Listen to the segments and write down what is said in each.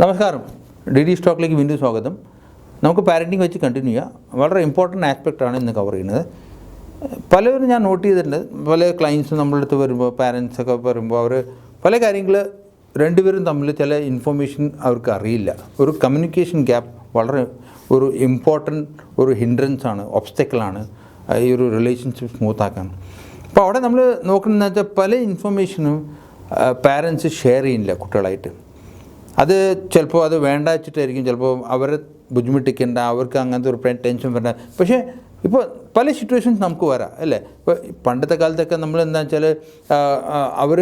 നമസ്കാരം. D D സ്റ്റോക്കിലേക്ക് വീണ്ടും സ്വാഗതം. നമുക്ക് പാരന്റിങ് വെച്ച് കണ്ടിന്യൂ ചെയ്യാം. വളരെ ഇമ്പോർട്ടന്റ് ആസ്പെക്റ്റാണ് ഇന്ന് കവർ ചെയ്യുന്നത്. പലവരും ഞാൻ നോട്ട് ചെയ്തിട്ടുണ്ട്. പല ക്ലയൻസ് നമ്മളുടെ അടുത്ത് വരുമ്പോൾ പാരൻസ് ഒക്കെ വരുമ്പോൾ അവർ പല കാര്യങ്ങൾ രണ്ടുപേരും തമ്മിൽ ചില ഇൻഫർമേഷൻ അവർക്ക് അറിയില്ല. ഒരു കമ്മ്യൂണിക്കേഷൻ ഗ്യാപ്പ് വളരെ ഒരു ഇമ്പോർട്ടന്റ് ഒരു ഹിൻഡ്രൻസ് ആണ് ഒബ്സ്റ്റക്കിളാണ് ഈ ഒരു റിലേഷൻഷിപ്പ് സ്മൂത്ത് ആക്കാൻ. അപ്പോൾ അവിടെ നമ്മൾ നോക്കുന്നതെന്ന് വെച്ചാൽ പല ഇൻഫർമേഷനും പാരൻസ് ഷെയർ ചെയ്യുന്നില്ല കുട്ടികളായിട്ട്. അത് ചിലപ്പോൾ അത് വേണ്ട വെച്ചിട്ടായിരിക്കും. ചിലപ്പോൾ അവരെ ബുദ്ധിമുട്ടിക്കേണ്ട അവർക്ക് അങ്ങനത്തെ ഒരു ടെൻഷൻ വരണ്ട. പക്ഷേ ഇപ്പോൾ പല സിറ്റുവേഷൻസ് നമുക്ക് വരാം അല്ലേ? ഇപ്പോൾ പണ്ടത്തെ കാലത്തൊക്കെ നമ്മൾ എന്താ വെച്ചാൽ അവർ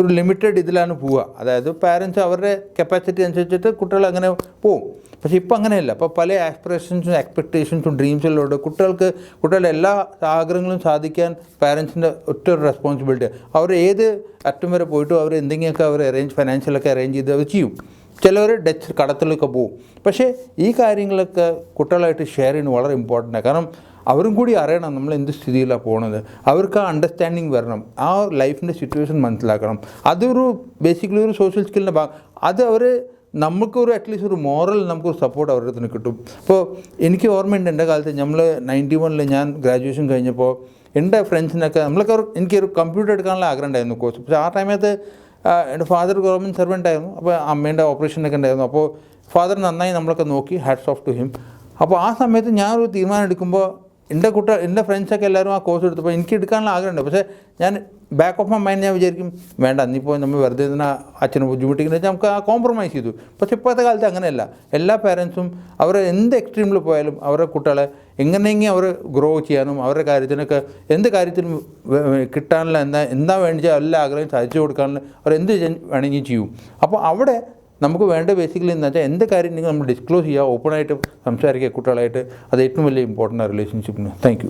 ഒരു ലിമിറ്റഡ് ഇതിലാണ് പോവുക. അതായത് പാരൻസ് അവരുടെ കപ്പാസിറ്റി അനുസരിച്ചിട്ട് കുട്ടികൾ അങ്ങനെ പോവും. പക്ഷേ ഇപ്പോൾ അങ്ങനെയല്ല. അപ്പോൾ പല ആസ്പിറേഷൻസും എക്സ്പെക്റ്റേഷൻസും ഡ്രീംസിലൂടെ കുട്ടികൾക്ക് കുട്ടികളുടെ എല്ലാ ആഗ്രഹങ്ങളും സാധിക്കാൻ പാരൻസിന്റെ ഒറ്റ ഒരു റെസ്പോൺസിബിലിറ്റി അവർ ഏത് അറ്റം വരെ പോയിട്ടും അവർ എന്തെങ്കിലുമൊക്കെ അവർ അറേഞ്ച് ഫൈനാൻഷ്യലൊക്കെ അറേഞ്ച് ചെയ്ത് അവർ ചെയ്യും. ചിലവർ ഡച്ച് കടത്തിലൊക്കെ പോകും പക്ഷേ ഈ കാര്യങ്ങളൊക്കെ കുട്ടികളായിട്ട് ഷെയർ ചെയ്യുന്നത് വളരെ ഇമ്പോർട്ടന്റ് ആണ്. കാരണം അവരും കൂടി അറിയണം നമ്മൾ എന്ത് സ്ഥിതിയിലാണ് പോണത്. അവർക്ക് ആ അണ്ടർസ്റ്റാൻഡിങ് വരണം. ആ ലൈഫിന്റെ സിറ്റുവേഷൻ മനസ്സിലാക്കണം. അതൊരു ബേസിക്കലി ഒരു സോഷ്യൽ സ്കില്ലിന്റെ ഭാഗം. അത് അവർ നമുക്കൊരു അറ്റ്ലീസ്റ്റ് ഒരു മോറൽ നമുക്കൊരു സപ്പോർട്ട് അവരുടെ തന്നെ കിട്ടും. അപ്പോൾ എനിക്ക് ഓർമ്മയുണ്ട് എന്റെ കാലത്ത് നമ്മൾ നയന്റി വണ്ണിൽ ഞാൻ ഗ്രാജുവേഷൻ കഴിഞ്ഞപ്പോൾ എന്റെ ഫ്രണ്ട്സിനൊക്കെ നമ്മളൊക്കെ എനിക്കൊരു കമ്പ്യൂട്ടർ എടുക്കാനുള്ള ആഗ്രഹം ഉണ്ടായിരുന്നു കോഴ്സ് പക്ഷേ ആ ടൈമത്ത് എന്റെ ഫാദർ ഗവൺമെന്റ് സെർവന്റ് ആയിരുന്നു. അപ്പോൾ അമ്മേന്റെ ഓപ്പറേഷനൊക്കെ ഉണ്ടായിരുന്നു. അപ്പോൾ ഫാദർ നന്നായി നമ്മളൊക്കെ നോക്കി. ഹാറ്റ്സ് ഓഫ് ടു ഹിം അപ്പോൾ ആ സമയത്ത് ഞാനൊരു തീരുമാനം എടുക്കുമ്പോൾ എന്റെ കുട്ട എന്റെ ഫ്രണ്ട്സൊക്കെ എല്ലാവരും ആ കോഴ്സ് എടുത്തപ്പോൾ എനിക്ക് എടുക്കാനുള്ള ആഗ്രഹമുണ്ട്. പക്ഷേ ഞാൻ ബാക്ക് ഓഫ് മൈ മൈൻഡ് ഞാൻ വിചാരിക്കും വേണ്ട അന്നിപ്പോൾ നമ്മൾ വെറുതെ തന്നെ അച്ഛനെ ബുദ്ധിമുട്ടിക്കുന്ന വെച്ചാൽ നമുക്ക് ആ കോംപ്രമൈസ് ചെയ്തു. പക്ഷേ ഇപ്പോഴത്തെ കാലത്ത് അങ്ങനെയല്ല. എല്ലാ പാരൻസും അവർ എന്ത് എക്സ്ട്രീമിൽ പോയാലും അവരുടെ കുട്ടികളെ എങ്ങനെയെങ്കിലും അവർ ഗ്രോ ചെയ്യാനും അവരുടെ കാര്യത്തിനൊക്കെ എന്ത് വേ- കിട്ടാനുള്ള എന്താ എന്താ വേണ്ടിച്ചാൽ എല്ലാ ആഗ്രഹം സാധിച്ചു കൊടുക്കാനുള്ള അവർ എന്ത് വേണമെങ്കിലും ചെയ്യും. അപ്പോൾ അവിടെ നമുക്ക് വേണ്ട ബേസിക്കലി എന്ന് വെച്ചാൽ എന്ത് കാര്യം നിങ്ങൾ നമ്മൾ ഡിസ്ക്ലോസ് ചെയ്യുക ഓപ്പണായിട്ട് സംസാരിക്കുക കുട്ടികളായിട്ട്. അത് ഏറ്റവും വലിയ ഇമ്പോർട്ടന്റ് റിലേഷൻഷിപ്പിന് താങ്ക്